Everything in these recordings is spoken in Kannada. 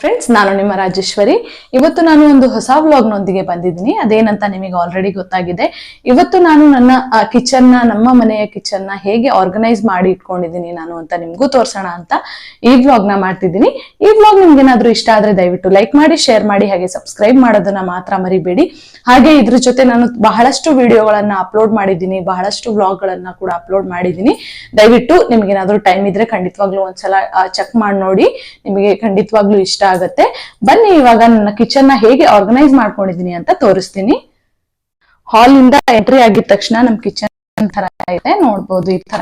ಫ್ರೆಂಡ್ಸ್ ನಾನು ನಿಮ್ಮ ರಾಜೇಶ್ವರಿ. ಇವತ್ತು ನಾನು ಒಂದು ಹೊಸ ವ್ಲಾಗ್ನೊಂದಿಗೆ ಬಂದಿದ್ದೀನಿ. ಅದೇನಂತ ನಿಮಗೆ ಆಲ್ರೆಡಿ ಗೊತ್ತಾಗಿದೆ. ಇವತ್ತು ನಾನು ನನ್ನ ಕಿಚನ್ನ ನಮ್ಮ ಮನೆಯ ಕಿಚನ್ನ ಹೇಗೆ ಆರ್ಗನೈಸ್ ಮಾಡಿ ಇಟ್ಕೊಂಡಿದ್ದೀನಿ ನಾನು ಅಂತ ನಿಮಗೂ ತೋರ್ಸೋಣ ಅಂತ ಈ ನ ಮಾಡ್ತಿದ್ದೀನಿ. ಈ ವ್ಲಾಗ್ ನಿಮ್ಗೆ ಏನಾದ್ರೂ ಇಷ್ಟ ಆದ್ರೆ ದಯವಿಟ್ಟು ಲೈಕ್ ಮಾಡಿ ಶೇರ್ ಮಾಡಿ, ಹಾಗೆ ಸಬ್ಸ್ಕ್ರೈಬ್ ಮಾಡೋದನ್ನ ಮಾತ್ರ ಮರಿಬೇಡಿ. ಹಾಗೆ ಇದ್ರ ಜೊತೆ ನಾನು ಬಹಳಷ್ಟು ವಿಡಿಯೋಗಳನ್ನ ಅಪ್ಲೋಡ್ ಮಾಡಿದ್ದೀನಿ. ಬಹಳಷ್ಟು ವ್ಲಾಗ್ ಗಳನ್ನ ಕೂಡ ಅಪ್ಲೋಡ್ ಮಾಡಿದ್ದೀನಿ. ದಯವಿಟ್ಟು ನಿಮ್ಗೆ ಏನಾದ್ರೂ ಟೈಮ್ ಇದ್ರೆ ಖಂಡಿತವಾಗ್ಲೂ ಒಂದ್ಸಲ ಚೆಕ್ ಮಾಡಿ ನೋಡಿ. ನಿಮಗೆ ಖಂಡಿತವಾಗ್ಲೂ ಇಷ್ಟ ಆಗತ್ತೆ. ಬನ್ನಿ, ಇವಾಗ ನನ್ನ ಕಿಚನ್ನ ಹೇಗೆ ಆರ್ಗನೈಸ್ ಮಾಡ್ಕೊಂಡಿದೀನಿ ಅಂತ ತೋರಿಸ್ತೀನಿ. ಹಾಲ್ ಇಂದ ಎಂಟ್ರಿ ಆಗಿದ ತಕ್ಷಣ ನಮ್ ಕಿಚನ್ ತರ ಇದೆ. ನೋಡ್ಬೋದು ಈ ತರ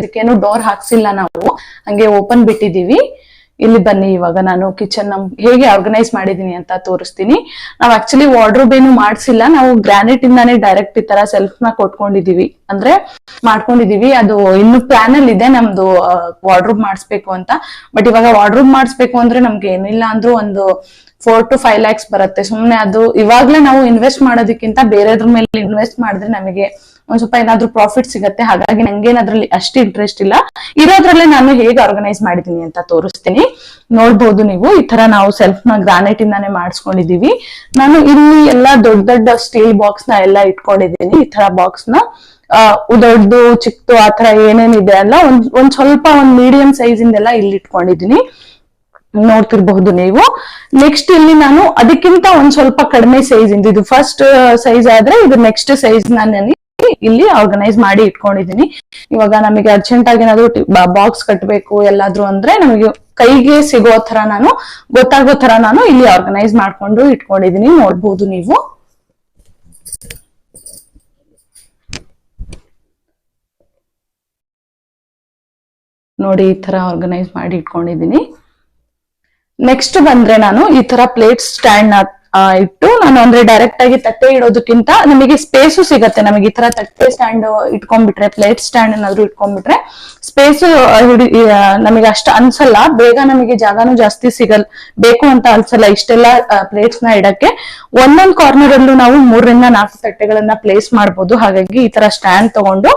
ಇದಕ್ಕೇನು ಡೋರ್ ಹಾಕ್ಸಿಲ್ಲ ನಾವು. ಹಂಗೆ ಓಪನ್ ಬಿಟ್ಟಿದೀವಿ ಇಲ್ಲಿ ಬನ್ನಿ, ಇವಾಗ ನಾನು ಕಿಚನ್ ನಮ್ ಹೇಗೆ ಆರ್ಗನೈಸ್ ಮಾಡಿದೀನಿ ಅಂತ ತೋರಿಸ್ತೀನಿ. ನಾವ್ ಆಕ್ಚುಲಿ ವಾರ್ಡ್ರೋಬ್ ಏನು ಮಾಡ್ಸಿಲ್ಲ, ನಾವು ಗ್ರಾನೈಟ್ ಇಂದಾನೇ ಡೈರೆಕ್ಟ್ ಈ ತರ ಸೆಲ್ಫ್ನ ಕೊಟ್ಕೊಂಡಿದೀವಿ. ಅಂದ್ರೆ ಮಾಡ್ಕೊಂಡಿದೀವಿ, ಅದು ಇನ್ನು ಪ್ಲಾನ್ ಅಲ್ಲಿ ಇದೆ ನಮ್ದು ವಾರ್ಡ್ರೂಬ್ ಮಾಡಿಸ್ಬೇಕು ಅಂತ. ಬಟ್ ಇವಾಗ ವಾರ್ಡ್ರೋಬ್ ಮಾಡಿಸ್ಬೇಕು ಅಂದ್ರೆ ನಮ್ಗೆ ಏನಿಲ್ಲ ಅಂದ್ರೂ ಒಂದು ಫೋರ್ ಟು ಫೈವ್ ಲ್ಯಾಕ್ಸ್ ಬರುತ್ತೆ. ಸುಮ್ನೆ ಅದು ಇವಾಗ್ಲೇ ನಾವು ಇನ್ವೆಸ್ಟ್ ಮಾಡೋದಕ್ಕಿಂತ ಬೇರೆದ್ರ ಮೇಲೆ ಇನ್ವೆಸ್ಟ್ ಮಾಡಿದ್ರೆ ನಮಗೆ ಒಂದ್ ಸ್ವಲ್ಪ ಏನಾದ್ರೂ ಪ್ರಾಫಿಟ್ ಸಿಗತ್ತೆ. ಹಾಗಾಗಿ ನಂಗೆ ಏನಾದ್ರಲ್ಲಿ ಅಷ್ಟು ಇಂಟ್ರೆಸ್ಟ್ ಇಲ್ಲ. ಇರೋದ್ರಲ್ಲೇ ನಾನು ಹೇಗೆ ಆರ್ಗನೈಸ್ ಮಾಡಿದೀನಿ ಅಂತ ತೋರಿಸ್ತೀನಿ. ನೋಡ್ಬೋದು ನೀವು. ಈ ತರ ನಾವು ಸೆಲ್ಫ್ನ ಗ್ರಾನೈಟ್ ಇಂದಾನೆ ಮಾಡಿಸ್ಕೊಂಡಿದೀವಿ ನಾನು ಇಲ್ಲಿ ಎಲ್ಲಾ ದೊಡ್ಡ ದೊಡ್ಡ ಸ್ಟೀಲ್ ಬಾಕ್ಸ್ನ ಎಲ್ಲ ಇಟ್ಕೊಂಡಿದೀನಿ ಈ ತರ ಬಾಕ್ಸ್ನ. ಆ, ದೊಡ್ಡದು ಚಿಕ್ಕದು ತರ ಏನೇನಿದೆ ಅಲ್ಲ ಒಂದ್ ಒಂದ್ ಸ್ವಲ್ಪ ಒಂದ್ ಮೀಡಿಯಂ ಸೈಜ್ ಇಂದೆಲ್ಲ ಇಲ್ಲಿ ಇಟ್ಕೊಂಡಿದೀನಿ ನೋಡ್ತಿರ್ಬಹುದು ನೀವು. ನೆಕ್ಸ್ಟ್ ಇಲ್ಲಿ ನಾನು ಅದಕ್ಕಿಂತ ಒಂದ್ ಸ್ವಲ್ಪ ಕಡಿಮೆ ಸೈಜ್ ಇಂದ, ಇದು ಫಸ್ಟ್ ಸೈಜ್ ಆದ್ರೆ ಇದು ನೆಕ್ಸ್ಟ್ ಸೈಜ್ ನಾನು ಇಲ್ಲಿ ಆರ್ಗನೈಸ್ ಮಾಡಿ ಇಟ್ಕೊಂಡಿದೀನಿ ಇವಾಗ ನಮಗೆ ಅರ್ಜೆಂಟ್ ಆಗಿ ಏನಾದ್ರು ಬಾಕ್ಸ್ ಕಟ್ಟಬೇಕು ಎಲ್ಲಾದ್ರೂ ಅಂದ್ರೆ ನಮಗೆ ಕೈಗೆ ಸಿಗೋ ತರ ನಾನು, ಗೊತ್ತಾಗೋ ತರ ನಾನು ಇಲ್ಲಿ ಆರ್ಗನೈಸ್ ಮಾಡ್ಕೊಂಡು ಇಟ್ಕೊಂಡಿದೀನಿ ನೋಡ್ಬೋದು ನೀವು. ನೋಡಿ ಈ ತರ ಆರ್ಗನೈಸ್ ಮಾಡಿ ಇಟ್ಕೊಂಡಿದೀನಿ ನೆಕ್ಸ್ಟ್ ಬಂದ್ರೆ ನಾನು ಈ ತರ ಪ್ಲೇಟ್ ಸ್ಟ್ಯಾಂಡ್ನ ಇಟ್ಟು ನಾನು ಅಂದ್ರೆ ಡೈರೆಕ್ಟ್ ಆಗಿ ತಟ್ಟೆ ಇಡೋದಕ್ಕಿಂತ ನಮಗೆ ಸ್ಪೇಸು ಸಿಗತ್ತೆ. ನಮಗೆ ಈ ತರ ತಟ್ಟೆ ಸ್ಟ್ಯಾಂಡ್ ಇಟ್ಕೊಂಡ್ಬಿಟ್ರೆ ಪ್ಲೇಟ್ ಸ್ಟ್ಯಾಂಡ್ ಏನಾದ್ರು ಇಟ್ಕೊಂಡ್ಬಿಟ್ರೆ ಸ್ಪೇಸು ಹಿಡಿ ನಮಗೆ ಅಷ್ಟು ಅನ್ಸಲ್ಲ. ಬೇಗ ನಮಗೆ ಜಾಗನೂ ಜಾಸ್ತಿ ಸಿಗಲ್, ಬೇಕು ಅಂತ ಅನ್ಸಲ್ಲ ಇಷ್ಟೆಲ್ಲ ಪ್ಲೇಟ್ಸ್ನ ಇಡಕ್ಕೆ. ಒಂದೊಂದ್ ಕಾರ್ನರ್ ಅಲ್ಲೂ ನಾವು ಮೂರರಿಂದ ನಾಲ್ಕು ತಟ್ಟೆಗಳನ್ನ ಪ್ಲೇಸ್ ಮಾಡ್ಬೋದು. ಹಾಗಾಗಿ ಈ ತರ ಸ್ಟ್ಯಾಂಡ್ ತಗೊಂಡು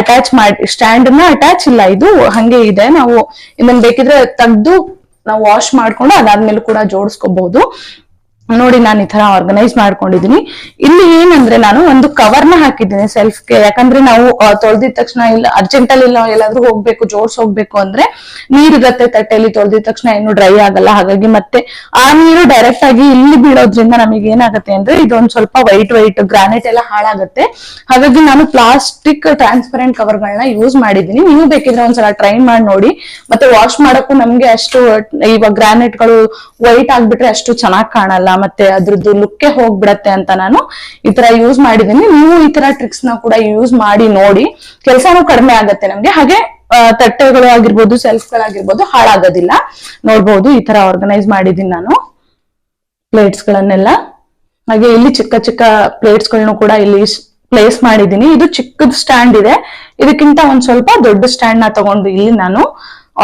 ಅಟ್ಯಾಚ್ ಮಾಡಿ ಸ್ಟ್ಯಾಂಡ್ನ ಅಟ್ಯಾಚ್ ಇಲ್ಲ. ಇದು ಹಂಗೆ ಇದೆ. ನಾವು ಇನ್ನೊಂದ್ ಬೇಕಿದ್ರೆ ತೆಗ್ದು ನಾವು ವಾಶ್ ಮಾಡ್ಕೊಂಡು ಅದಾದ್ಮೇಲೆ ಕೂಡ ಜೋಡಿಸ್ಕೋಬಹುದು. ನೋಡಿ ನಾನು ಈ ತರ ಆರ್ಗನೈಸ್ ಮಾಡ್ಕೊಂಡಿದೀನಿ ಇಲ್ಲಿ ಏನಂದ್ರೆ ನಾನು ಒಂದು ಕವರ್ನ ಹಾಕಿದ್ದೀನಿ ಸೆಲ್ಫ್ಗೆ ಯಾಕಂದ್ರೆ ನಾವು ತೊಳೆದಿದ ತಕ್ಷಣ ಇಲ್ಲ ಅರ್ಜೆಂಟ್ ಅಲ್ಲಿ ನಾವು ಎಲ್ಲಾದ್ರೂ ಹೋಗ್ಬೇಕು, ಜೋಡ್ಸ್ ಹೋಗ್ಬೇಕು ಅಂದ್ರೆ ನೀರಿಗತ್ತೆ ತಟ್ಟೆಯಲ್ಲಿ ತೊಳೆದಿದ ತಕ್ಷಣ ಏನು ಡ್ರೈ ಆಗಲ್ಲ. ಹಾಗಾಗಿ ಮತ್ತೆ ಆ ನೀರು ಡೈರೆಕ್ಟ್ ಆಗಿ ಇಲ್ಲಿ ಬೀಳೋದ್ರಿಂದ ನಮಗೆ ಏನಾಗುತ್ತೆ ಅಂದ್ರೆ ಇದೊಂದ್ ಸ್ವಲ್ಪ ವೈಟ್ ವೈಟ್ ಗ್ರಾನೈಟ್ ಎಲ್ಲ ಹಾಳಾಗುತ್ತೆ. ಹಾಗಾಗಿ ನಾನು ಪ್ಲಾಸ್ಟಿಕ್ ಟ್ರಾನ್ಸ್ಪರೆಂಟ್ ಕವರ್ ಗಳನ್ನ ಯೂಸ್ ಮಾಡಿದೀನಿ ನೀವು ಬೇಕಿದ್ರೆ ಒಂದ್ಸಲ ಟ್ರೈ ಮಾಡಿ ನೋಡಿ. ಮತ್ತೆ ವಾಶ್ ಮಾಡಕ್ಕೂ ನಮ್ಗೆ ಅಷ್ಟು, ಇವಾಗ ಗ್ರಾನೈಟ್ಗಳು ವೈಟ್ ಆಗ್ಬಿಟ್ರೆ ಅಷ್ಟು ಚೆನ್ನಾಗಿ ಕಾಣಲ್ಲ. ಮತ್ತೆ ಅದ್ರದ್ದು ಲುಕ್ಕೆ ಹೋಗ್ಬಿಡತ್ತೆ ಅಂತ ನಾನು ಈ ತರ ಯೂಸ್ ಮಾಡಿದೀನಿ. ನೀವು ಈ ತರ ಟ್ರಿಕ್ಸ್ನ ಕೂಡ ಯೂಸ್ ಮಾಡಿ ನೋಡಿ. ಕೆಲಸನೂ ಕಡಿಮೆ ಆಗತ್ತೆ ನಮ್ಗೆ. ಹಾಗೆ ತಟ್ಟೆಗಳು ಆಗಿರ್ಬೋದು ಸೆಲ್ಫ್ ಗಳಾಗಿರ್ಬೋದು ಹಾಳಾಗೋದಿಲ್ಲ. ನೋಡ್ಬೋದು ಈ ತರ ಆರ್ಗನೈಸ್ ಮಾಡಿದೀನಿ ನಾನು ಪ್ಲೇಟ್ಸ್ ಗಳನ್ನೆಲ್ಲ ಹಾಗೆ ಇಲ್ಲಿ ಚಿಕ್ಕ ಚಿಕ್ಕ ಪ್ಲೇಟ್ಸ್ಗಳನ್ನು ಕೂಡ ಇಲ್ಲಿ ಪ್ಲೇಸ್ ಮಾಡಿದೀನಿ. ಇದು ಚಿಕ್ಕದ ಸ್ಟ್ಯಾಂಡ್ ಇದೆ. ಇದಕ್ಕಿಂತ ಒಂದ್ ಸ್ವಲ್ಪ ದೊಡ್ಡ ಸ್ಟ್ಯಾಂಡ್ನ ತಗೊಂಡು ಇಲ್ಲಿ ನಾನು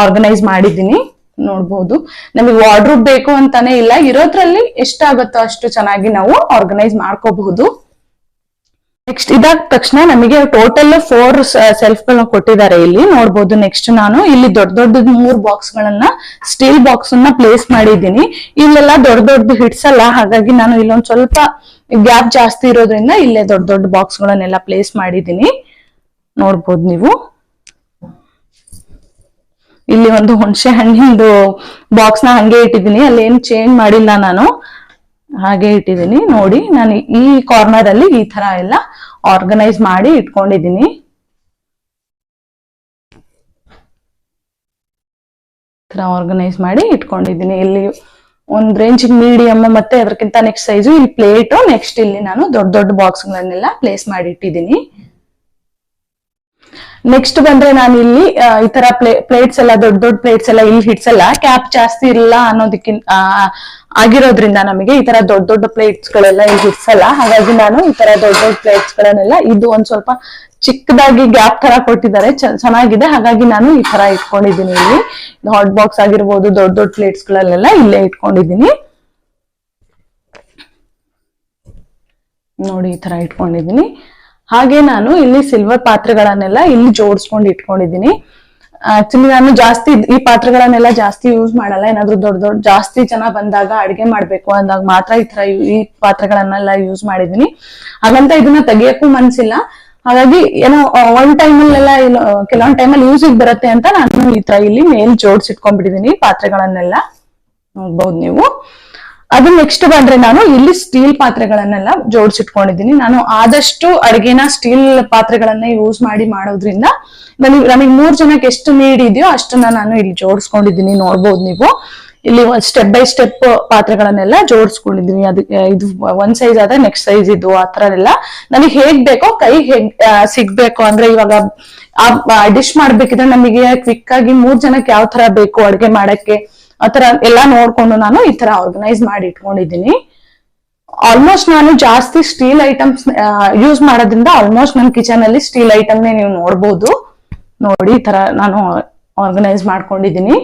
ಆರ್ಗನೈಸ್ ಮಾಡಿದ್ದೀನಿ ನೋಡ್ಬೋದು. ನಮಗೆ ವಾರ್ಡ್ರೂಬ್ ಬೇಕು ಅಂತಾನೆ ಇಲ್ಲ. ಇರೋದ್ರಲ್ಲಿ ಎಷ್ಟಾಗುತ್ತೋ ಅಷ್ಟು ಚೆನ್ನಾಗಿ ನಾವು ಆರ್ಗನೈಸ್ ಮಾಡ್ಕೋಬಹುದು. ನೆಕ್ಸ್ಟ್ ಇದಾದ ತಕ್ಷಣ ನಮಗೆ ಟೋಟಲ್ ಫೋರ್ ಸೆಲ್ಫ್ ಗಳನ್ನ ಕೊಟ್ಟಿದ್ದಾರೆ ಇಲ್ಲಿ. ನೋಡ್ಬೋದು ನೆಕ್ಸ್ಟ್ ನಾನು. ಇಲ್ಲಿ ದೊಡ್ಡ ದೊಡ್ಡ ಮೂರ್ ಬಾಕ್ಸ್ ಗಳನ್ನ ಸ್ಟೀಲ್ ಬಾಕ್ಸ್ ಅನ್ನ ಪ್ಲೇಸ್ ಮಾಡಿದ್ದೀನಿ. ಇಲ್ಲೆಲ್ಲ ದೊಡ್ಡ ದೊಡ್ಡ ಹಿಡ್ಸಲ್ಲ ಹಾಗಾಗಿ ನಾನು ಇಲ್ಲೊಂದ್ ಸ್ವಲ್ಪ ಗ್ಯಾಪ್ ಜಾಸ್ತಿ ಇರೋದ್ರಿಂದ ಇಲ್ಲೇ ದೊಡ್ಡ ದೊಡ್ಡ ಬಾಕ್ಸ್ ಗಳನ್ನೆಲ್ಲ ಪ್ಲೇಸ್ ಮಾಡಿದ್ದೀನಿ. ನೋಡ್ಬೋದು ನೀವು. ಇಲ್ಲಿ ಒಂದು ಹುಣಸೆ ಹಣ್ಣಿಂದು ಬಾಕ್ಸ್ನ ಹಂಗೆ ಇಟ್ಟಿದ್ದೀನಿ. ಅಲ್ಲಿ ಏನು ಚೇಂಜ್ ಮಾಡಿಲ್ಲ ನಾನು. ಹಾಗೆ ಇಟ್ಟಿದ್ದೀನಿ. ನೋಡಿ, ನಾನು ಈ ಕಾರ್ನರ್ ಅಲ್ಲಿ ಈ ತರ ಎಲ್ಲ ಆರ್ಗನೈಸ್ ಮಾಡಿ ಇಟ್ಕೊಂಡಿದ್ದೀನಿ. ಆರ್ಗನೈಸ್ ಮಾಡಿ ಇಟ್ಕೊಂಡಿದ್ದೀನಿ. ಇಲ್ಲಿ ಒಂದ್ ರೇಂಜ್ ಮೀಡಿಯಂ ಮತ್ತೆ ಅದಕ್ಕಿಂತ ನೆಕ್ಸ್ಟ್ ಸೈಜು ಇಲ್ಲಿ ಪ್ಲೇಟ್ ನೆಕ್ಸ್ಟ್ ಇಲ್ಲಿ ನಾನು ದೊಡ್ಡ ದೊಡ್ಡ ಬಾಕ್ಸ್ ಪ್ಲೇಸ್ ಮಾಡಿ ಇಟ್ಟಿದ್ದೀನಿ. ನೆಕ್ಸ್ಟ್ ಬಂದ್ರೆ ನಾನು ಇಲ್ಲಿ ಈ ತರ ಪ್ಲೇಟ್ಸ್ ಎಲ್ಲ, ದೊಡ್ಡ ದೊಡ್ಡ ಪ್ಲೇಟ್ಸ್ ಎಲ್ಲ, ಇಲ್ಲಿ ಹಿಡ್ಸಲ್ಲ ಕ್ಯಾಪ್ ಜಾಸ್ತಿ ಇಲ್ಲ ಅನ್ನೋದಕ್ಕಿಂತ ಆಗಿರೋದ್ರಿಂದ ನಮಗೆ ಈ ತರ ದೊಡ್ಡ ದೊಡ್ಡ ಪ್ಲೇಟ್ಸ್ ಗಳೆಲ್ಲ ಇಲ್ಲಿ ಹಿಡ್ಸಲ್ಲ ಹಾಗಾಗಿ ನಾನು ಈ ತರ ದೊಡ್ಡ ದೊಡ್ಡ ಪ್ಲೇಟ್ಸ್ ಗಳನ್ನೆಲ್ಲ ಇದು ಒಂದ್ ಸ್ವಲ್ಪ ಚಿಕ್ಕದಾಗಿ ಗ್ಯಾಪ್ ತರ ಕೊಟ್ಟಿದ್ದಾರೆ ಚೆನ್ನಾಗಿದೆ. ಹಾಗಾಗಿ ನಾನು ಈ ತರ ಇಟ್ಕೊಂಡಿದ್ದೀನಿ ಇಲ್ಲಿ. ಹಾಟ್ ಬಾಕ್ಸ್ ಆಗಿರ್ಬೋದು, ದೊಡ್ಡ ದೊಡ್ಡ ಪ್ಲೇಟ್ಸ್ ಗಳಲ್ಲೆಲ್ಲ ಇಲ್ಲೇ ಇಟ್ಕೊಂಡಿದ್ದೀನಿ. ನೋಡಿ ಈ ತರ ಇಟ್ಕೊಂಡಿದ್ದೀನಿ. ಹಾಗೆ ನಾನು ಇಲ್ಲಿ ಸಿಲ್ವರ್ ಪಾತ್ರೆಗಳನ್ನೆಲ್ಲ ಇಲ್ಲಿ ಜೋಡಿಸ್ಕೊಂಡು ಇಟ್ಕೊಂಡಿದ್ದೀನಿ. ಆಕ್ಚುಲಿ ನಾನು ಜಾಸ್ತಿ ಈ ಪಾತ್ರೆಗಳನ್ನೆಲ್ಲ ಜಾಸ್ತಿ ಯೂಸ್ ಮಾಡಲ್ಲ. ಏನಾದ್ರು ದೊಡ್ಡ ದೊಡ್ಡ ಜಾಸ್ತಿ ಜನ ಬಂದಾಗ ಅಡಿಗೆ ಮಾಡ್ಬೇಕು ಅಂದಾಗ ಮಾತ್ರ ಈ ತರ ಈ ಪಾತ್ರೆಗಳನ್ನೆಲ್ಲ ಯೂಸ್ ಮಾಡಿದೀನಿ ಹಾಗಂತ ಇದನ್ನ ತೆಗಿಯಕ್ಕೂ ಮನ್ಸಿಲ್ಲ. ಹಾಗಾಗಿ ಏನೋ ಒನ್ ಟೈಮಲ್ಲೆಲ್ಲ ಕೆಲವೊಂದ್ ಟೈಮಲ್ಲಿ ಯೂಸಿಗೆ ಬರುತ್ತೆ ಅಂತ ನಾನು ಈ ತರ ಇಲ್ಲಿ ಮೇಲ್ ಜೋಡ್ಸಿಟ್ಕೊಂಡ್ಬಿಟ್ಟಿದೀನಿ ಪಾತ್ರೆಗಳನ್ನೆಲ್ಲ. ನೋಡ್ಬಹುದು ನೀವು. ಅದು ನೆಕ್ಸ್ಟ್ ಬಂದ್ರೆ ನಾನು ಇಲ್ಲಿ ಸ್ಟೀಲ್ ಪಾತ್ರೆಗಳನ್ನೆಲ್ಲ ಜೋಡಿಸಿಟ್ಕೊಂಡಿದ್ದೀನಿ. ನಾನು ಆದಷ್ಟು ಅಡಿಗೆನ ಸ್ಟೀಲ್ ಪಾತ್ರೆಗಳನ್ನ ಯೂಸ್ ಮಾಡಿ ಮಾಡೋದ್ರಿಂದ ನನಗೆ ನಮಗೆ ಮೂರ್ ಜನಕ್ಕೆ ಎಷ್ಟು ನೀಡ್ ಇದೆಯೋ ಅಷ್ಟನ್ನ ನಾನು ಇಲ್ಲಿ ಜೋಡಿಸ್ಕೊಂಡಿದ್ದೀನಿ. ನೋಡ್ಬೋದು ನೀವು. ಇಲ್ಲಿ ಸ್ಟೆಪ್ ಬೈ ಸ್ಟೆಪ್ ಪಾತ್ರೆಗಳನ್ನೆಲ್ಲ ಜೋಡಿಸ್ಕೊಂಡಿದ್ದೀನಿ. ಅದಕ್ಕೆ ಇದು ಒಂದ್ ಸೈಜ್ ಆದ್ರೆ ನೆಕ್ಸ್ಟ್ ಸೈಜ್ ಇದು ಆ ತರ ಎಲ್ಲ ನನಗೆ ಹೇಗ್ ಬೇಕೋ, ಕೈ ಹೇಗ್ ಸಿಗ್ಬೇಕು ಅಂದ್ರೆ ಇವಾಗ ಆ ಡಿಶ್ ಮಾಡ್ಬೇಕಿದ್ರೆ ನಮಗೆ ಕ್ವಿಕ್ ಆಗಿ ಮೂರ್ ಜನಕ್ಕೆ ಯಾವ ತರ ಬೇಕು ಅಡ್ಗೆ ಮಾಡಕ್ಕೆ? ಆತರ ಎಲ್ಲಾ ನೋಡ್ಕೊಂಡು ನಾನು ಈ ತರ ಆರ್ಗನೈಸ್ ಮಾಡಿ ಇಟ್ಕೊಂಡಿದ್ದೀನಿ. ಆಲ್ಮೋಸ್ಟ್ ನಾನು ಜಾಸ್ತಿ ಸ್ಟೀಲ್ ಐಟಮ್ಸ್ ಯೂಸ್ ಮಾಡೋದ್ರಿಂದ ಆಲ್ಮೋಸ್ಟ್ ನನ್ನ ಕಿಚನ್ ಅಲ್ಲಿ ಸ್ಟೀಲ್ ಐಟಮ್ನೇ ನೀವು ನೋಡ್ಬೋದು. ನೋಡಿ ಈ ತರ ನಾನು ಆರ್ಗನೈಸ್ ಮಾಡ್ಕೊಂಡಿದ್ದೀನಿ.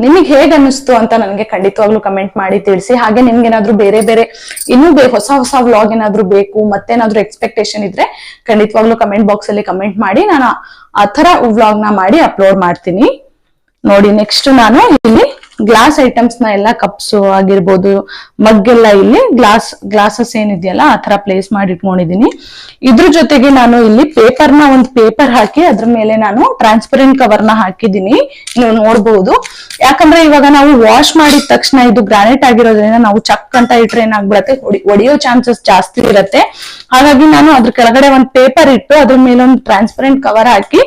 ನಿಮಗೆ ಹೇಗ್ ಅನ್ನಿಸ್ತು ಅಂತ ನನಗೆ ಖಂಡಿತವಾಗ್ಲೂ ಕಮೆಂಟ್ ಮಾಡಿ ತಿಳಿಸಿ. ಹಾಗೆ ನಿಮ್ಗೆ ಏನಾದ್ರು ಬೇರೆ ಬೇರೆ ಇನ್ನೂ ಹೊಸ ಹೊಸ ವ್ಲಾಗ್ ಏನಾದ್ರೂ ಬೇಕು, ಮತ್ತೇನಾದ್ರೂ ಎಕ್ಸ್ಪೆಕ್ಟೇಷನ್ ಇದ್ರೆ ಖಂಡಿತವಾಗ್ಲೂ ಕಮೆಂಟ್ ಬಾಕ್ಸ್ ಅಲ್ಲಿ ಕಮೆಂಟ್ ಮಾಡಿ. ನಾನು ಆ ತರ ವ್ಲಾಗ್ನ ಮಾಡಿ ಅಪ್ಲೋಡ್ ಮಾಡ್ತೀನಿ. ನೋಡಿ ನೆಕ್ಸ್ಟ್ ನಾನು ಇಲ್ಲಿ ಗ್ಲಾಸ್ ಐಟಮ್ಸ್ನ ಎಲ್ಲ ಕಪ್ಸ್ ಆಗಿರ್ಬೋದು ಮಗ್ ಎಲ್ಲ ಇಲ್ಲಿ ಗ್ಲಾಸ್ ಗ್ಲಾಸಸ್ ಏನಿದೆಯಲ್ಲ, ಆ ತರ ಪ್ಲೇಸ್ ಮಾಡಿ ಇಟ್ಕೊಂಡಿದೀನಿ ಇದ್ರ ಜೊತೆಗೆ ನಾನು ಇಲ್ಲಿ ಪೇಪರ್ನ ಒಂದು ಪೇಪರ್ ಹಾಕಿ, ಅದ್ರ ಮೇಲೆ ನಾನು ಟ್ರಾನ್ಸ್ಪರೆಂಟ್ ಕವರ್ನ ಹಾಕಿದೀನಿ ನೀವು ನೋಡ್ಬಹುದು ಯಾಕಂದ್ರೆ ಇವಾಗ ನಾವು ವಾಶ್ ಮಾಡಿದ ತಕ್ಷಣ ಇದು ಗ್ರಾನೈಟ್ ಆಗಿರೋದ್ರಿಂದ ನಾವು ಚಕ್ ಅಂತ ಇಟ್ರೆ ಏನಾಗ್ಬಿಡತ್ತೆ? ಒಡಿಯೋ ಒಡೆಯೋ ಚಾನ್ಸಸ್ ಜಾಸ್ತಿ ಇರತ್ತೆ. ಹಾಗಾಗಿ ನಾನು ಅದ್ರ ಕೆಳಗಡೆ ಒಂದು ಪೇಪರ್ ಇಟ್ಟು, ಅದ್ರ ಮೇಲೆ ಒಂದು ಟ್ರಾನ್ಸ್ಪರೆಂಟ್ ಕವರ್ ಹಾಕಿ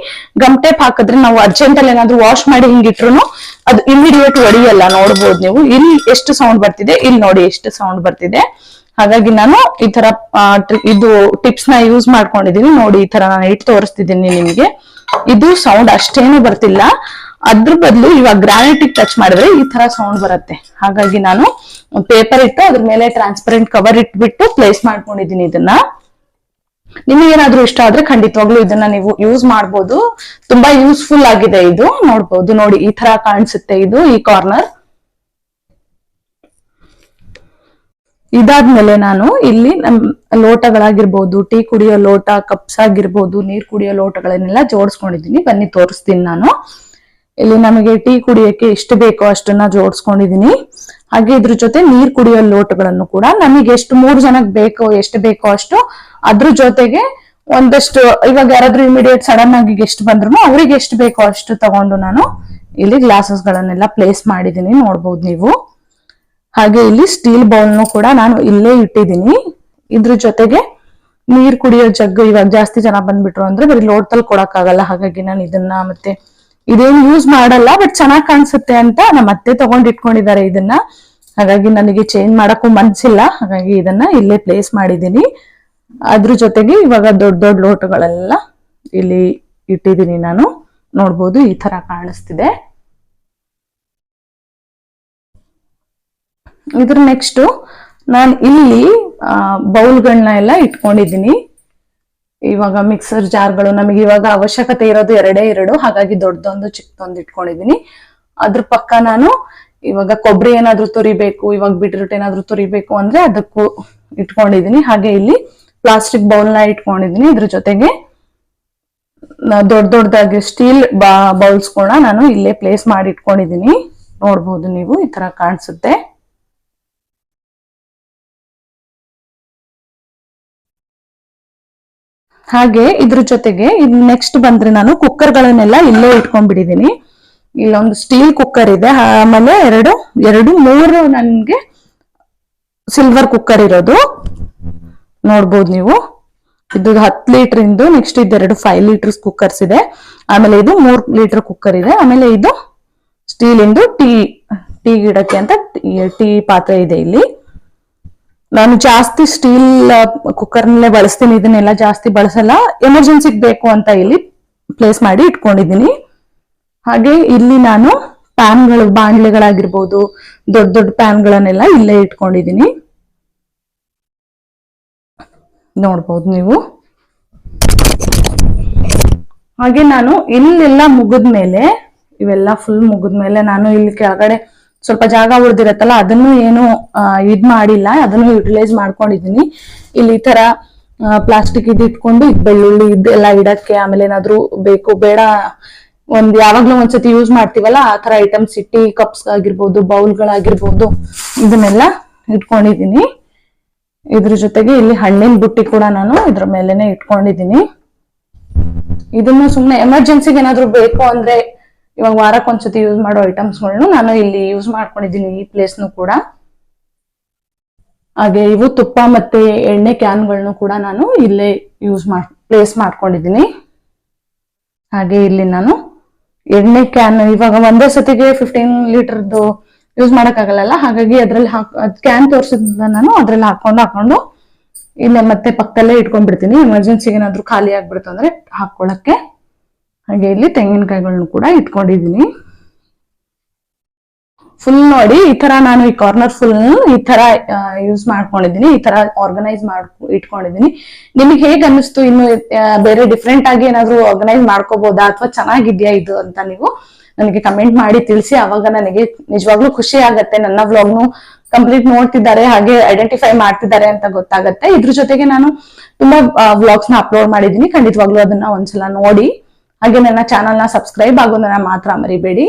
ಗಮ್ ಟೇಪ್ ಹಾಕಿದ್ರೆ ನಾವು ಅರ್ಜೆಂಟ್ ಅಲ್ಲಿ ಏನಾದ್ರು ವಾಶ್ ಮಾಡಿ ಹಿಂಗಿಟ್ರು ಅದು ಇಮಿಡಿಯೇಟ್ ಒಡಿಯಲ್ಲ ನೋಡ್ಬೋದು ನೀವು. ಇಲ್ಲಿ ಎಷ್ಟು ಸೌಂಡ್ ಬರ್ತಿದೆ? ಇಲ್ಲಿ ನೋಡಿ ಎಷ್ಟು ಸೌಂಡ್ ಬರ್ತಿದೆ. ಹಾಗಾಗಿ ನಾನು ಈ ತರ ಇದು ಟಿಪ್ಸ್ನ ಯೂಸ್ ಮಾಡ್ಕೊಂಡಿದೀನಿ ನೋಡಿ ಈ ತರ ನಾನು ಇಟ್ಟು ತೋರಿಸ್ತಿದ್ದೀನಿ ನಿಮ್ಗೆ. ಇದು ಸೌಂಡ್ ಅಷ್ಟೇನು ಬರ್ತಿಲ್ಲ. ಅದ್ರ ಬದಲು ಇವಾಗ ಗ್ರಾನೈಟಿಗೆ ಟಚ್ ಮಾಡಿದ್ರೆ ಈ ತರ ಸೌಂಡ್ ಬರುತ್ತೆ. ಹಾಗಾಗಿ ನಾನು ಪೇಪರ್ ಇಟ್ಟು ಅದ್ರ ಮೇಲೆ ಟ್ರಾನ್ಸ್ಪರೆಂಟ್ ಕವರ್ ಇಟ್ಬಿಟ್ಟು ಪ್ಲೇಸ್ ಮಾಡ್ಕೊಂಡಿದೀನಿ ಇದನ್ನ. ನಿಮಗೇನಾದ್ರೂ ಇಷ್ಟ ಆದ್ರೆ ಖಂಡಿತವಾಗ್ಲೂ ಇದನ್ನ ನೀವು ಯೂಸ್ ಮಾಡ್ಬೋದು. ತುಂಬಾ ಯೂಸ್ಫುಲ್ ಆಗಿದೆ ಇದು. ನೋಡ್ಬೋದು ನೋಡಿ, ಈ ತರ ಕಾಣಿಸುತ್ತೆ ಇದು, ಈ ಕಾರ್ನರ್ ಇದಾದ್ಮೇಲೆ ನಾನು ಇಲ್ಲಿ ಲೋಟಗಳಾಗಿರ್ಬೋದು, ಟೀ ಕುಡಿಯೋ ಲೋಟ ಕಪ್ಸ್ ಆಗಿರ್ಬೋದು, ನೀರ್ ಕುಡಿಯೋ ಲೋಟಗಳನ್ನೆಲ್ಲ ಜೋಡಿಸ್ಕೊಂಡಿದ್ದೀನಿ. ಬನ್ನಿ ತೋರಿಸ್ತೀನಿ ನಾನು. ಇಲ್ಲಿ ನಮಗೆ ಟೀ ಕುಡಿಯಕ್ಕೆ ಎಷ್ಟು ಬೇಕೋ ಅಷ್ಟನ್ನ ಜೋಡಿಸ್ಕೊಂಡಿದೀನಿ ಹಾಗೆ ಇದ್ರ ಜೊತೆ ನೀರ್ ಕುಡಿಯೋ ಲೋಟಗಳನ್ನು ಕೂಡ ನಮಗೆ ಎಷ್ಟು ಮೂರು ಜನಕ್ಕೆ ಬೇಕೋ ಎಷ್ಟು ಬೇಕೋ ಅಷ್ಟು ಅದ್ರ ಜೊತೆಗೆ ಒಂದಷ್ಟು ಇವಾಗ ಯಾರಾದ್ರೂ ಇಮಿಡಿಯೇಟ್ ಸಡನ್ ಆಗಿ ಎಷ್ಟು ಬಂದ್ರು ಅವ್ರಿಗೆ ಎಷ್ಟು ಬೇಕೋ ಅಷ್ಟು ತಗೊಂಡು ನಾನು ಇಲ್ಲಿ ಗ್ಲಾಸಸ್ ಗಳನ್ನೆಲ್ಲ ಪ್ಲೇಸ್ ಮಾಡಿದೀನಿ ನೋಡ್ಬೋದು ನೀವು. ಹಾಗೆ ಇಲ್ಲಿ ಸ್ಟೀಲ್ ಬೌಲ್ನು ಕೂಡ ನಾನು ಇಲ್ಲೇ ಇಟ್ಟಿದ್ದೀನಿ. ಇದ್ರ ಜೊತೆಗೆ ನೀರ್ ಕುಡಿಯೋ ಜಗ್ ಇವಾಗ ಜಾಸ್ತಿ ಜನ ಬಂದ್ಬಿಟ್ರು ಅಂದ್ರೆ ಬರೀ ಲೋಟದಲ್ಲಿ ಕೊಡಕ್ಕಾಗಲ್ಲ. ಹಾಗಾಗಿ ನಾನು ಇದನ್ನ ಮತ್ತೆ ಇದೇನು ಯೂಸ್ ಮಾಡಲ್ಲ ಬಟ್ ಚೆನ್ನಾಗ್ ಕಾಣಿಸುತ್ತೆ ಅಂತ ನಮ್ಮ ಅತ್ತೆ ತಗೊಂಡ್ ಇಟ್ಕೊಂಡಿದ್ದಾರೆ ಇದನ್ನ. ಹಾಗಾಗಿ ನನಗೆ ಚೇಂಜ್ ಮಾಡಕ್ಕೂ ಮನ್ಸಿಲ್ಲ. ಹಾಗಾಗಿ ಇದನ್ನ ಇಲ್ಲೇ ಪ್ಲೇಸ್ ಮಾಡಿದ್ದೀನಿ ಅದ್ರ ಜೊತೆಗೆ ಇವಾಗ ದೊಡ್ಡ ದೊಡ್ಡ ಲೋಟಗಳೆಲ್ಲ ಇಲ್ಲಿ ಇಟ್ಟಿದ್ದೀನಿ ನಾನು. ನೋಡ್ಬೋದು ಈ ತರ ಕಾಣಿಸ್ತಿದೆ. ಇದ್ರ ನೆಕ್ಸ್ಟ್ ನಾನು ಇಲ್ಲಿ ಬೌಲ್ಗಳನ್ನ ಎಲ್ಲ ಇಟ್ಕೊಂಡಿದ್ದೀನಿ ಇವಾಗ ಮಿಕ್ಸರ್ ಜಾರ್ಗಳು ನಮಗೆ ಇವಾಗ ಅವಶ್ಯಕತೆ ಇರೋದು ಎರಡೇ ಎರಡು. ಹಾಗಾಗಿ ದೊಡ್ಡದೊಂದು ಚಿಕ್ಕದೊಂದು ಇಟ್ಕೊಂಡಿದ್ದೀನಿ ಅದ್ರ ಪಕ್ಕ ನಾನು ಇವಾಗ ಕೊಬ್ಬರಿ ಏನಾದ್ರೂ ತುರಿಬೇಕು, ಇವಾಗ ಬಿಟ್ರೂಟ್ ಏನಾದ್ರೂ ತುರಿಬೇಕು ಅಂದ್ರೆ ಅದಕ್ಕೂ ಇಟ್ಕೊಂಡಿದ್ದೀನಿ ಹಾಗೆ ಇಲ್ಲಿ ಪ್ಲಾಸ್ಟಿಕ್ ಬೌಲ್ನ ಇಟ್ಕೊಂಡಿದ್ದೀನಿ ಇದ್ರ ಜೊತೆಗೆ ದೊಡ್ಡ ದೊಡ್ಡದಾಗಿ ಸ್ಟೀಲ್ ಬೌಲ್ಸ್ ಕೂಡ ನಾನು ಇಲ್ಲೇ ಪ್ಲೇಸ್ ಮಾಡಿ ಇಟ್ಕೊಂಡಿದ್ದೀನಿ ನೋಡ್ಬೋದು ನೀವು, ಈ ತರ ಕಾಣಿಸುತ್ತೆ. ಹಾಗೆ ಇದ್ರ ಜೊತೆಗೆ ಇನ್ ನೆಕ್ಸ್ಟ್ ಬಂದ್ರೆ ನಾನು ಕುಕ್ಕರ್ ಗಳನ್ನೆಲ್ಲ ಇಲ್ಲೇ ಇಟ್ಕೊಂಡ್ಬಿಟ್ಟಿದ್ದೀನಿ ಇಲ್ಲೊಂದು ಸ್ಟೀಲ್ ಕುಕ್ಕರ್ ಇದೆ. ಆಮೇಲೆ ಎರಡು ಎರಡು, ಮೂರು ನನ್ಗೆ ಸಿಲ್ವರ್ ಕುಕ್ಕರ್ ಇರೋದು. ನೋಡ್ಬೋದು ನೀವು. ಇದು ಹತ್ತು ಲೀಟರ್ ಇಂದು ನೆಕ್ಸ್ಟ್ ಎರಡು ಫೈವ್ ಲೀಟರ್ಸ್ ಕುಕ್ಕರ್ಸ್ ಇದೆ. ಆಮೇಲೆ ಇದು ಮೂರ್ ಲೀಟರ್ ಕುಕ್ಕರ್ ಇದೆ. ಆಮೇಲೆ ಇದು ಸ್ಟೀಲ್ ಇಂದು ಟೀ ಟೀ ಗಿಡಕ್ಕೆ ಅಂತ ಟೀ ಪಾತ್ರೆ ಇದೆ ಇಲ್ಲಿ. ನಾನು ಜಾಸ್ತಿ ಸ್ಟೀಲ್ ಕುಕ್ಕರ್ನಲ್ಲೇ ಬಳಸ್ತೀನಿ, ಇದನ್ನೆಲ್ಲ ಜಾಸ್ತಿ ಬಳಸಲ್ಲ. ಎಮರ್ಜೆನ್ಸಿಗೆ ಬೇಕು ಅಂತ ಇಲ್ಲಿ ಪ್ಲೇಸ್ ಮಾಡಿ ಇಟ್ಕೊಂಡಿದ್ದೀನಿ. ಹಾಗೆ ಇಲ್ಲಿ ನಾನು ಪ್ಯಾನ್ಗಳು, ಬಾಣ್ಲೆಗಳಾಗಿರ್ಬೋದು, ದೊಡ್ಡ ದೊಡ್ಡ ಪ್ಯಾನ್ಗಳನ್ನೆಲ್ಲ ಇಲ್ಲೇ ಇಟ್ಕೊಂಡಿದ್ದೀನಿ. ನೋಡ್ಬೋದು ನೀವು. ಹಾಗೆ ನಾನು ಇಲ್ಲೆಲ್ಲ ಮುಗಿದ್ಮೇಲೆ, ಇವೆಲ್ಲ ಫುಲ್ ಮುಗಿದ್ಮೇಲೆ ನಾನು ಇಲ್ಲಿ ಕೆಳಗಡೆ ಸ್ವಲ್ಪ ಜಾಗ ಉಳಿದಿರತ್ತಲ್ಲ, ಅದನ್ನು ಏನು ಇದ್ ಮಾಡಿಲ್ಲ, ಅದನ್ನು ಯುಟಿಲೈಸ್ ಮಾಡ್ಕೊಂಡಿದೀನಿ. ಇಲ್ಲಿ ಈ ತರ ಪ್ಲಾಸ್ಟಿಕ್ ಇದು ಇಟ್ಕೊಂಡು ಬೆಳ್ಳುಳ್ಳಿ ಇದೆಲ್ಲ ಇಡಕ್ಕೆ ಆಮೇಲೆ ಏನಾದ್ರು ಬೇಕು, ಬೇಡ, ಒಂದ್ ಯಾವಾಗ್ಲೂ ಒಂದ್ಸತಿ ಯೂಸ್ ಮಾಡ್ತೀವಲ್ಲ, ಆ ತರ ಐಟಮ್ಸ್ ಇಟ್ಟಿ ಕಪ್ಸ್ ಆಗಿರ್ಬೋದು ಬೌಲ್ಗಳಾಗಿರ್ಬೋದು ಇದನ್ನೆಲ್ಲ ಇಟ್ಕೊಂಡಿದೀನಿ. ಇದ್ರ ಜೊತೆಗೆ ಇಲ್ಲಿ ಹಣ್ಣಿನ ಬುಟ್ಟಿ ಕೂಡ ನಾನು ಇದ್ರ ಮೇಲೆನೆ ಇಟ್ಕೊಂಡಿದೀನಿ. ಇದನ್ನ ಸುಮ್ನೆ ಎಮರ್ಜೆನ್ಸಿಗೆ ಏನಾದ್ರು ಬೇಕು ಅಂದ್ರೆ ಇವಾಗ ವಾರಕ್ಕೆ ಒಂದ್ಸತಿ ಯೂಸ್ ಮಾಡೋ ಐಟಮ್ಸ್ಗಳನ್ನು ನಾನು ಇಲ್ಲಿ ಯೂಸ್ ಮಾಡ್ಕೊಂಡಿದ್ದೀನಿ ಈ ಪ್ಲೇಸ್ನು ಕೂಡ. ಹಾಗೆ ಇವು ತುಪ್ಪ ಮತ್ತೆ ಎಣ್ಣೆ ಕ್ಯಾನ್ಗಳನ್ನು ಕೂಡ ನಾನು ಇಲ್ಲೇ ಯೂಸ್ ಮಾಡ್ ಪ್ಲೇಸ್ ಮಾಡ್ಕೊಂಡಿದ್ದೀನಿ. ಹಾಗೆ ಇಲ್ಲಿ ನಾನು ಎಣ್ಣೆ ಕ್ಯಾನ್ ಇವಾಗ ಒಂದೇ ಸತಿಗೆ ಫಿಫ್ಟೀನ್ ಲೀಟರ್ದು ಯೂಸ್ ಮಾಡಕ್ಕಾಗಲ್ಲ ಹಾಗಾಗಿ ಅದ್ರಲ್ಲಿ ಹಾಕ್ ಕ್ಯಾನ್ ತೋರಿಸಿದ ನಾನು ಅದ್ರಲ್ಲಿ ಹಾಕೊಂಡು ಹಾಕೊಂಡು ಇಲ್ಲೇ ಮತ್ತೆ ಪಕ್ಕದಲ್ಲೇ ಇಟ್ಕೊಂಡ್ಬಿಡ್ತೀನಿ. ಎಮರ್ಜೆನ್ಸಿಗೆ ಏನಾದ್ರು ಖಾಲಿ ಆಗ್ಬಿಡ್ತು ಅಂದ್ರೆ ಹಾಕೊಳಕ್ಕೆ ಹಾಗೆ ಇಲ್ಲಿ ತೆಂಗಿನಕಾಯಿಗಳನ್ನು ಕೂಡ ಇಟ್ಕೊಂಡಿದ್ದೀನಿ. ಫುಲ್ ನೋಡಿ ಈ ತರ ನಾನು ಈ ಕಾರ್ನರ್ ಫುಲ್ ಈ ತರ ಯೂಸ್ ಮಾಡ್ಕೊಂಡಿದ್ದೀನಿ, ಈ ತರ ಆರ್ಗನೈಸ್ ಮಾಡ್ ಇಟ್ಕೊಂಡಿದ್ದೀನಿ. ನಿಮಗೆ ಹೇಗ್ ಅನ್ನಿಸ್ತು ಇನ್ನು ಬೇರೆ ಡಿಫ್ರೆಂಟ್ ಆಗಿ ಏನಾದ್ರು ಆರ್ಗನೈಸ್ ಮಾಡ್ಕೋಬಹುದಾ ಅಥವಾ ಚೆನ್ನಾಗಿದ್ಯಾ ಇದು ಅಂತ ನೀವು ನನಗೆ ಕಮೆಂಟ್ ಮಾಡಿ ತಿಳಿಸಿ. ಅವಾಗ ನನಗೆ ನಿಜವಾಗ್ಲೂ ಖುಷಿ ಆಗತ್ತೆ. ನನ್ನ ವ್ಲಾಗ್ನು ಕಂಪ್ಲೀಟ್ ನೋಡ್ತಿದ್ದಾರೆ, ಹಾಗೆ ಐಡೆಂಟಿಫೈ ಮಾಡ್ತಿದ್ದಾರೆ ಅಂತ ಗೊತ್ತಾಗತ್ತೆ. ಇದ್ರ ಜೊತೆಗೆ ನಾನು ತುಂಬಾ ವ್ಲಾಗ್ಸ್ನ ಅಪ್ಲೋಡ್ ಮಾಡಿದ್ದೀನಿ. ಖಂಡಿತವಾಗ್ಲೂ ಅದನ್ನ ಒಂದ್ಸಲ ನೋಡಿ. ಹಾಗೆ ನನ್ನ ಚಾನಲ್ನ ಸಬ್ಸ್ಕ್ರೈಬ್ ಆಗೋದನ್ನ ಮಾತ್ರ ಮರಿಬೇಡಿ.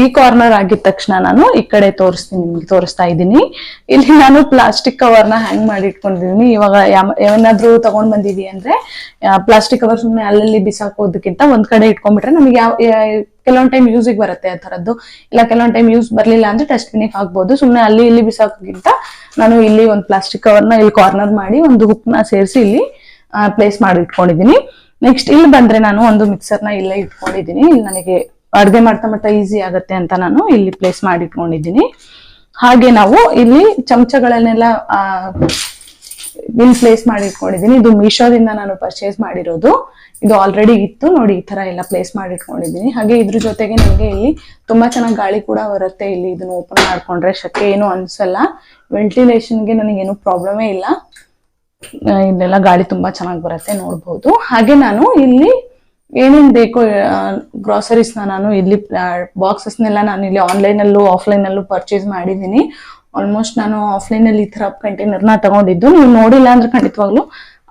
ಈ ಕಾರ್ನರ್ ಆಗಿದ ತಕ್ಷಣ ನಾನು ಈ ಕಡೆ ತೋರಿಸ್ತೀನಿ, ನಿಮ್ಗೆ ತೋರಿಸ್ತಾ ಇದ್ದೀನಿ. ಇಲ್ಲಿ ನಾನು ಪ್ಲಾಸ್ಟಿಕ್ ಕವರ್ನ ಹ್ಯಾಂಗ್ ಮಾಡಿ ಇಟ್ಕೊಂಡಿದ್ದೀನಿ ಇವಾಗ ಏನಾದ್ರೂ ತಗೊಂಡ್ ಬಂದಿವಿ ಅಂದ್ರೆ ಪ್ಲಾಸ್ಟಿಕ್ ಕವರ್ ಸುಮ್ಮನೆ ಅಲ್ಲಲ್ಲಿ ಬಿಸಾಕೋದಕ್ಕಿಂತ ಒಂದ್ ಕಡೆ ಇಟ್ಕೊಂಡ್ಬಿಟ್ರೆ ನಮ್ಗೆ ಯಾವ ಕೆಲವೊಂದ್ ಟೈಮ್ ಯೂಸಿಗೆ ಬರುತ್ತೆ ಆ ತರದ್ದು ಇಲ್ಲ, ಕೆಲವೊಂದ್ ಟೈಮ್ ಯೂಸ್ ಬರ್ಲಿಲ್ಲ ಅಂದ್ರೆ ಡಸ್ಟ್ಬಿನಿಗೆ ಹಾಕ್ಬಹುದು ಸುಮ್ಮನೆ ಅಲ್ಲಿ ಇಲ್ಲಿ ಬಿಸಾಕೋಕ್ಕಿಂತ ನಾನು ಇಲ್ಲಿ ಒಂದು ಪ್ಲಾಸ್ಟಿಕ್ ಕವರ್ನ ಇಲ್ಲಿ ಕಾರ್ನರ್ ಮಾಡಿ ಒಂದು ಹುಕ್ನ ಸೇರಿಸಿ ಇಲ್ಲಿ ಪ್ಲೇಸ್ ಮಾಡಿ ಇಟ್ಕೊಂಡಿದ್ದೀನಿ ನೆಕ್ಸ್ಟ್ ಇಲ್ಲಿ ಬಂದ್ರೆ ನಾನು ಒಂದು ಮಿಕ್ಸರ್ನ ಇಲ್ಲೇ ಇಟ್ಕೊಂಡಿದ್ದೀನಿ. ಇಲ್ಲಿ ನನಗೆ ಅಡುಗೆ ಮಾಡ್ತಾ ಮಾಡ್ತಾ ಈಸಿ ಆಗತ್ತೆ ಅಂತ ನಾನು ಇಲ್ಲಿ ಪ್ಲೇಸ್ ಮಾಡಿ ಇಟ್ಕೊಂಡಿದ್ದೀನಿ ಹಾಗೆ ನಾವು ಇಲ್ಲಿ ಚಮಚಗಳನ್ನೆಲ್ಲ ಇಲ್ಲಿ ಪ್ಲೇಸ್ ಮಾಡಿ ಇಟ್ಕೊಂಡಿದ್ದೀನಿ ಇದು ಮೀಶೋದಿಂದ ನಾನು ಪರ್ಚೇಸ್ ಮಾಡಿರೋದು. ಇದು ಆಲ್ರೆಡಿ ಇತ್ತು. ನೋಡಿ, ಈ ತರ ಎಲ್ಲ ಪ್ಲೇಸ್ ಮಾಡಿ ಇಟ್ಕೊಂಡಿದ್ದೀನಿ ಹಾಗೆ ಇದ್ರ ಜೊತೆಗೆ ನನಗೆ ಇಲ್ಲಿ ತುಂಬಾ ಚೆನ್ನಾಗಿ ಗಾಳಿ ಕೂಡ ಬರುತ್ತೆ. ಇಲ್ಲಿ ಇದನ್ನ ಓಪನ್ ಮಾಡ್ಕೊಂಡ್ರೆ ಶಕೆ ಏನು ಅನ್ಸಲ್ಲ. ವೆಂಟಿಲೇಷನ್ಗೆ ನನಗೇನು ಪ್ರಾಬ್ಲಮೇ ಇಲ್ಲ. ಇಲ್ಲೆಲ್ಲ ಗಾಳಿ ತುಂಬಾ ಚೆನ್ನಾಗಿ ಬರುತ್ತೆ, ನೋಡ್ಬೋದು. ಹಾಗೆ ನಾನು ಇಲ್ಲಿ ಏನೇನ್ ಬೇಕು ಗ್ರಾಸರೀಸ್ ನಾನು ಇಲ್ಲಿ ಬಾಕ್ಸಸ್ನೆಲ್ಲ ನಾನು ಇಲ್ಲಿ ಆನ್ಲೈನ್ ಅಲ್ಲೂ ಆಫ್ಲೈನ್ ಅಲ್ಲೂ ಪರ್ಚೇಸ್ ಮಾಡಿದ್ದೀನಿ. ಆಲ್ಮೋಸ್ಟ್ ನಾನು ಆಫ್ಲೈನ್ ಅಲ್ಲಿ ಈ ತರ ಕಂಟೈನರ್ನ ತಗೊಂಡಿದ್ದು. ನೀವು ನೋಡಿಲ್ಲ ಅಂದ್ರೆ ಖಂಡಿತವಾಗ್ಲೂ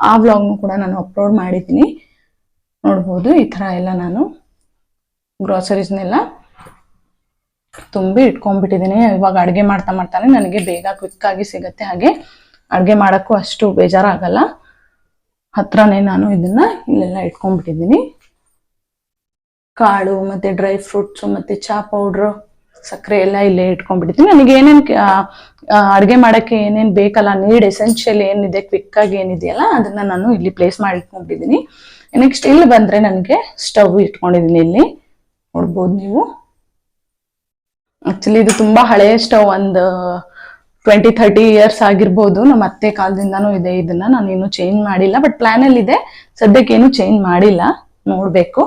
ಆ ವ್ಲಾಗ್ನು ಕೂಡ ನಾನು ಅಪ್ಲೋಡ್ ಮಾಡಿದ್ದೀನಿ. ನೋಡ್ಬೋದು, ಈ ತರ ಎಲ್ಲ ನಾನು ಗ್ರಾಸರೀಸ್ನೆಲ್ಲ ತುಂಬಿ ಇಟ್ಕೊಂಡ್ಬಿಟ್ಟಿದ್ದೀನಿ. ಇವಾಗ ಅಡುಗೆ ಮಾಡ್ತಾ ಮಾಡ್ತಾನೆ, ನನಗೆ ಬೇಗ ಕ್ವಿಕ್ ಆಗಿ ಸಿಗತ್ತೆ. ಹಾಗೆ ಅಡುಗೆ ಮಾಡೋಕ್ಕೂ ಅಷ್ಟು ಬೇಜಾರಾಗಲ್ಲ. ಹತ್ರನೇ ನಾನು ಇದನ್ನ ಇಲ್ಲೆಲ್ಲ ಇಟ್ಕೊಂಡ್ಬಿಟ್ಟಿದ್ದೀನಿ. ಕಾಳು, ಮತ್ತೆ ಡ್ರೈ ಫ್ರೂಟ್ಸ್ ಮತ್ತೆ ಚಾ ಪೌಡ್ರು ಸಕ್ಕರೆ ಎಲ್ಲ ಇಲ್ಲೇ ಇಟ್ಕೊಂಡ್ಬಿಟ್ಟಿದ್ದೀನಿ. ನನಗೆ ಏನೇನು ಅಡುಗೆ ಮಾಡೋಕ್ಕೆ ಏನೇನು ಬೇಕಲ್ಲ ನೀಡ್ ಎಸೆನ್ಷಿಯಲ್ ಏನಿದೆ ಕ್ವಿಕ್ ಆಗಿ ಏನಿದೆಯಲ್ಲ, ಅದನ್ನ ನಾನು ಇಲ್ಲಿ ಪ್ಲೇಸ್ ಮಾಡಿ ಇಟ್ಕೊಂಡಿದ್ದೀನಿ ನೆಕ್ಸ್ಟ್ ಇಲ್ಲಿ ಬಂದ್ರೆ ನನಗೆ ಸ್ಟವ್ ಇಟ್ಕೊಂಡಿದ್ದೀನಿ ಇಲ್ಲಿ. ನೋಡ್ಬೋದು ನೀವು. ಆಕ್ಚುಲಿ ಇದು ತುಂಬಾ ಹಳೆಯ ಸ್ಟವ್ ಒಂದು ಟ್ವೆಂಟಿ ಥರ್ಟಿ ಇಯರ್ಸ್ ಆಗಿರ್ಬೋದು, ನಮ್ಮ ಅತ್ತೆ ಕಾಲದಿಂದಾನು ಇದೆ ಇದನ್ನ. ನಾನು ಇನ್ನೂ ಚೇಂಜ್ ಮಾಡಿಲ್ಲ ಬಟ್ ಪ್ಲಾನ್ ಅಲ್ಲಿ ಇದೆ ಸದ್ಯಕ್ಕೆ ಏನು ಚೇಂಜ್ ಮಾಡಿಲ್ಲ. ನೋಡ್ಬೇಕು.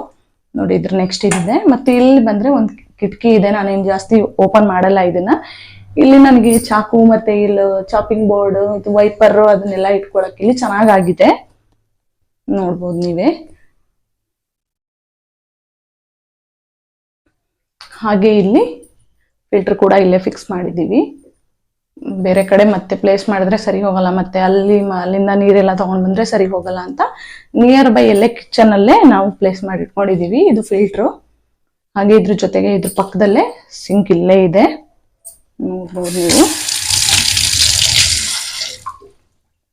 ನೋಡಿ, ಇದ್ರ ನೆಕ್ಸ್ಟ್ ಇದೆ ಮತ್ತೆ ಇಲ್ಲಿ ಬಂದ್ರೆ ಒಂದು ಕಿಟಕಿ ಇದೆ. ನಾನೇನು ಜಾಸ್ತಿ ಓಪನ್ ಮಾಡಲ್ಲ ಇದನ್ನ. ಇಲ್ಲಿ ನನಗೆ ಚಾಕು ಮತ್ತೆ ಇಲ್ಲಿ ಚಾಪಿಂಗ್ ಬೋರ್ಡ್ ಇದು ವೈಪರ್ ಅದನ್ನೆಲ್ಲ ಇಟ್ಕೊಳಕ್ ಇಲ್ಲಿ ಚೆನ್ನಾಗಾಗಿದೆ. ನೋಡ್ಬೋದು ನೀವೇ. ಹಾಗೆ ಇಲ್ಲಿ ಫಿಲ್ಟರ್ ಕೂಡ ಇಲ್ಲೇ ಫಿಕ್ಸ್ ಮಾಡಿದ್ದೀವಿ. ಬೇರೆ ಕಡೆ ಮತ್ತೆ ಪ್ಲೇಸ್ ಮಾಡಿದ್ರೆ ಸರಿ ಹೋಗಲ್ಲ, ಮತ್ತೆ ಅಲ್ಲಿ ಅಲ್ಲಿಂದ ನೀರೆಲ್ಲ ತಗೊಂಡ್ ಬಂದ್ರೆ ಸರಿ ಹೋಗಲ್ಲ ಅಂತ ನಿಯರ್ ಬೈ ಎಲ್ಲೇ ಕಿಚನ್ ಅಲ್ಲೇ ನಾವು ಪ್ಲೇಸ್ ಮಾಡಿ ಇಟ್ಕೊಂಡಿದೀವಿ ಇದು ಫಿಲ್ಟ್ರು ಹಾಗೆ ಇದ್ರ ಜೊತೆಗೆ ಇದ್ರ ಪಕ್ಕದಲ್ಲೇ ಸಿಂಕ್ ಇಲ್ಲೇ ಇದೆ. ನೋಡ್ಬೋದು ನೀವು.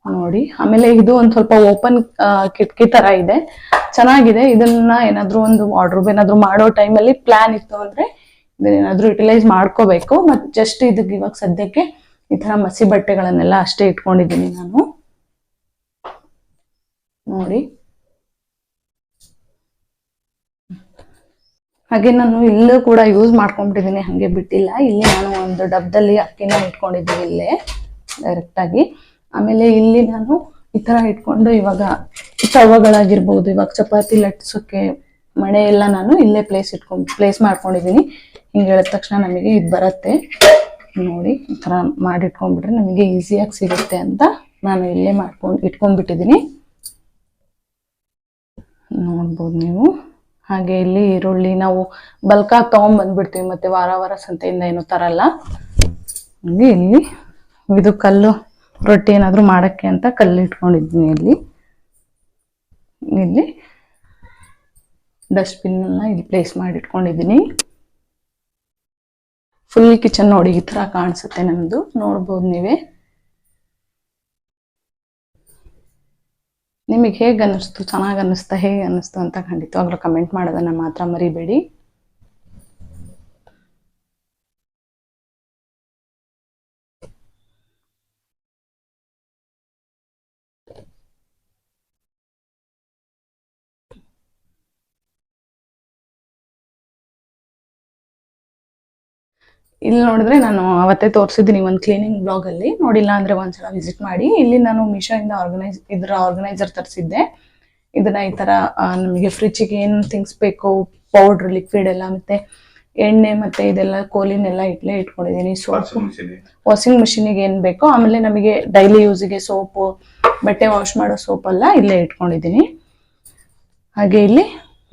ನೋಡಿ, ಆಮೇಲೆ ಇದು ಒಂದ್ ಸ್ವಲ್ಪ ಓಪನ್ ಕಿಟಕಿ ತರ ಇದೆ. ಚೆನ್ನಾಗಿದೆ. ಇದನ್ನ ಏನಾದ್ರೂ ಒಂದು ವಾರ್ಡ್ರೋಬ್ ಏನಾದ್ರು ಮಾಡೋ ಟೈಮಲ್ಲಿ ಪ್ಲಾನ್ ಇತ್ತು ಅಂದ್ರೆ ಇದನ್ನೇನಾದ್ರೂ ಯುಟಿಲೈಸ್ ಮಾಡ್ಕೋಬೇಕು. ಮತ್ತೆ ಜಸ್ಟ್ ಇದಕ್ಕೆ ಇವಾಗ ಸದ್ಯಕ್ಕೆ ಈ ತರ ಮಸಿ ಬಟ್ಟೆಗಳನ್ನೆಲ್ಲ ಅಷ್ಟೇ ಇಟ್ಕೊಂಡಿದ್ದೀನಿ ನಾನು. ನೋಡಿ. ಹಾಗೆ ನಾನು ಇಲ್ಲೂ ಕೂಡ ಯೂಸ್ ಮಾಡ್ಕೊಂಡ್ಬಿಟ್ಟಿದ್ದೀನಿ ಹಾಗೆ ಬಿಟ್ಟಿಲ್ಲ. ಇಲ್ಲಿ ನಾನು ಒಂದು ಡಬ್ಬದಲ್ಲಿ ಅಕ್ಕಿನ ಇಟ್ಕೊಂಡಿದ್ದೀನಿ ಇಲ್ಲೇ ಡೈರೆಕ್ಟ್ ಆಗಿ. ಆಮೇಲೆ ಇಲ್ಲಿ ನಾನು ಈ ತರ ಇಟ್ಕೊಂಡು ಇವಾಗ ತವಗಳಾಗಿರ್ಬೋದು, ಇವಾಗ ಚಪಾತಿ ಲಟ್ಸೋಕೆ ಮಣೆ ಎಲ್ಲ ನಾನು ಇಲ್ಲೇ ಪ್ಲೇಸ್ ಇಟ್ಕೊಂಡ್ ಪ್ಲೇಸ್ ಮಾಡ್ಕೊಂಡಿದ್ದೀನಿ. ಹಿಂಗೆ ಹೇಳಿದ ತಕ್ಷಣ ನಮಗೆ ಇದು ಬರುತ್ತೆ. ನೋಡಿ, ಈ ಥರ ಮಾಡಿ ಇಟ್ಕೊಂಡ್ಬಿಟ್ರೆ ನಮಗೆ ಈಸಿಯಾಗಿ ಸಿಗುತ್ತೆ ಅಂತ ನಾನು ಇಲ್ಲೇ ಮಾಡ್ಕೊಂಡು ಇಟ್ಕೊಂಡ್ಬಿಟ್ಟಿದ್ದೀನಿ ನೋಡ್ಬೋದು ನೀವು. ಹಾಗೆ ಇಲ್ಲಿ ಈರುಳ್ಳಿ ನಾವು ಬಲ್ಕಾಗಿ ತಗೊಂಡ್ ಬಂದ್ಬಿಡ್ತೀವಿ ಮತ್ತೆ ವಾರ ವಾರ ಸಂತೆಯಿಂದ ಏನು ತರಲ್ಲ. ಹಂಗೆ ಇಲ್ಲಿ ಇದು ಕಲ್ಲು, ರೊಟ್ಟಿ ಏನಾದರೂ ಮಾಡೋಕ್ಕೆ ಅಂತ ಕಲ್ಲು ಇಟ್ಕೊಂಡಿದ್ದೀನಿ ಇಲ್ಲಿ. ಇಲ್ಲಿ ಡಸ್ಟ್ಬಿನ್ನ ಇಲ್ಲಿ ಪ್ಲೇಸ್ ಮಾಡಿ ಇಟ್ಕೊಂಡಿದ್ದೀನಿ ಫುಲ್ ಕಿಚನ್ ನೋಡಿ ಈ ತರ ಕಾಣಿಸುತ್ತೆ ನಮ್ದು. ನೋಡ್ಬೋದು ನೀವೇ. ನಿಮಗೆ ಹೇಗೆ ಅನ್ನಿಸ್ತು? ಚೆನ್ನಾಗಿ ಅನ್ನಿಸ್ತಾ? ಹೇಗೆ ಅನ್ನಿಸ್ತು ಅಂತ ಖಂಡಿತವಾಗ್ಲೂ ಕಮೆಂಟ್ ಮಾಡೋದನ್ನ ಮಾತ್ರ ಮರಿಬೇಡಿ. ಇಲ್ಲಿ ನೋಡಿದ್ರೆ ನಾನು ಅವತ್ತೇ ತೋರಿಸಿದ್ದೀನಿ ಒಂದು ಕ್ಲೀನಿಂಗ್ ಬ್ಲಾಗ್ ಅಲ್ಲಿ. ನೋಡಿಲ್ಲ ಅಂದ್ರೆ ಒಂದ್ಸಲ ವಿಸಿಟ್ ಮಾಡಿ. ಇಲ್ಲಿ ನಾನು ಮಿಶೋ ಇಂದ ಆರ್ಗನೈಸ್ ಇದರ ಆರ್ಗನೈಸರ್ ತರಿಸಿದ್ದೆ. ಇದನ್ನ ಈ ತರ ನಮಗೆ ನಮಗೆ ಫ್ರಿಜ್ಜಿಗೆ ಏನು ಥಿಂಗ್ಸ್ ಬೇಕು ಪೌಡರ್ ಲಿಕ್ವಿಡ್ ಎಲ್ಲ ಮತ್ತೆ ಎಣ್ಣೆ ಮತ್ತೆ ಇದೆಲ್ಲ ಕೋಲಿನೆಲ್ಲ ಇಟ್ಲೇ ಇಟ್ಕೊಂಡಿದ್ದೀನಿ. ಸೋಪ್ ವಾಷಿಂಗ್ ಮಿಷಿನಿಗೆ ಏನ್ ಬೇಕೋ ಆಮೇಲೆ ನಮಗೆ ಡೈಲಿ ಯೂಸಿಗೆ ಸೋಪು ಬಟ್ಟೆ ವಾಶ್ ಮಾಡೋ ಸೋಪ್ ಎಲ್ಲ ಇಲ್ಲೇ ಇಟ್ಕೊಂಡಿದ್ದೀನಿ. ಹಾಗೆ ಇಲ್ಲಿ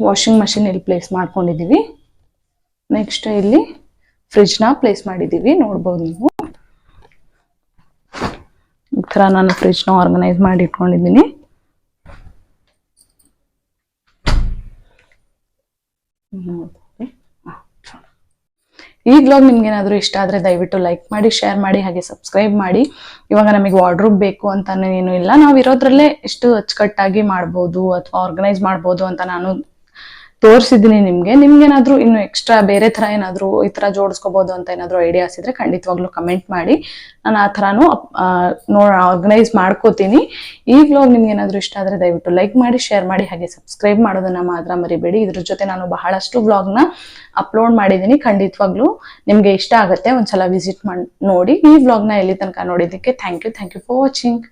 ವಾಷಿಂಗ್ ಮಷಿನ್ ಇಲ್ಲಿ ಪ್ಲೇಸ್ ಮಾಡ್ಕೊಂಡಿದ್ದೀವಿ ನೆಕ್ಸ್ಟ್ ಇಲ್ಲಿ ಫ್ರಿಜ್ನ ಪ್ಲೇಸ್ ಮಾಡಿದ್ದೀವಿ, ನೋಡ್ಬೋದು ನೀವು. ಈ ಥರ ನಾನು ಫ್ರಿಜ್ನ ಆರ್ಗನೈಸ್ ಮಾಡಿ ಇಟ್ಕೊಂಡಿದ್ದೀನಿ ಈ ಬ್ಲಾಗ್ ನಿಮ್ಗೆ ಏನಾದರೂ ಇಷ್ಟ ಆದರೆ ದಯವಿಟ್ಟು ಲೈಕ್ ಮಾಡಿ, ಶೇರ್ ಮಾಡಿ, ಹಾಗೆ ಸಬ್ಸ್ಕ್ರೈಬ್ ಮಾಡಿ. ಇವಾಗ ನಮಗೆ ವಾರ್ಡ್ರೂಬ್ ಬೇಕು ಅಂತಾನೆ ಏನು ಇಲ್ಲ. ನಾವು ಇರೋದ್ರಲ್ಲೇ ಇಷ್ಟು ಅಚ್ಚುಕಟ್ಟಾಗಿ ಮಾಡ್ಬೋದು ಅಥವಾ ಆರ್ಗನೈಸ್ ಮಾಡ್ಬೋದು ಅಂತ ನಾನು ತೋರಿಸಿದ್ದೀನಿ ನಿಮ್ಗೆ. ನಿಮ್ಗೇನಾದ್ರೂ ಇನ್ನು ಎಕ್ಸ್ಟ್ರಾ ಬೇರೆ ತರ ಏನಾದ್ರು ಈ ತರ ಜೋಡಿಸ್ಕೋಬಹುದು ಅಂತ ಏನಾದ್ರು ಐಡಿಯಾಸ್ ಇದ್ರೆ ಖಂಡಿತವಾಗ್ಲೂ ಕಮೆಂಟ್ ಮಾಡಿ. ನಾನು ಆ ಥರನೂ ನೋ ಆರ್ಗನೈಸ್ ಮಾಡ್ಕೋತೀನಿ. ಈ ವ್ಲಾಗ್ ನಿಮ್ಗೆ ಏನಾದ್ರು ಇಷ್ಟ ಆದ್ರೆ ದಯವಿಟ್ಟು ಲೈಕ್ ಮಾಡಿ ಶೇರ್ ಮಾಡಿ, ಹಾಗೆ ಸಬ್ಸ್ಕ್ರೈಬ್ ಮಾಡೋದನ್ನ ಮಾತ್ರ ಮರಿಬೇಡಿ. ಇದ್ರ ಜೊತೆ ನಾನು ಬಹಳಷ್ಟು ವ್ಲಾಗ್ನ ಅಪ್ಲೋಡ್ ಮಾಡಿದ್ದೀನಿ. ಖಂಡಿತವಾಗ್ಲೂ ನಿಮ್ಗೆ ಇಷ್ಟ ಆಗುತ್ತೆ. ಒಂದ್ಸಲ ವಿಸಿಟ್ ಮಾಡಿ, ನೋಡಿ ಈ ವ್ಲಾಗ್ನ ಎಲ್ಲಿ ತನಕ ನೋಡಿದ್ದಕ್ಕೆ. Thank you thank you for watching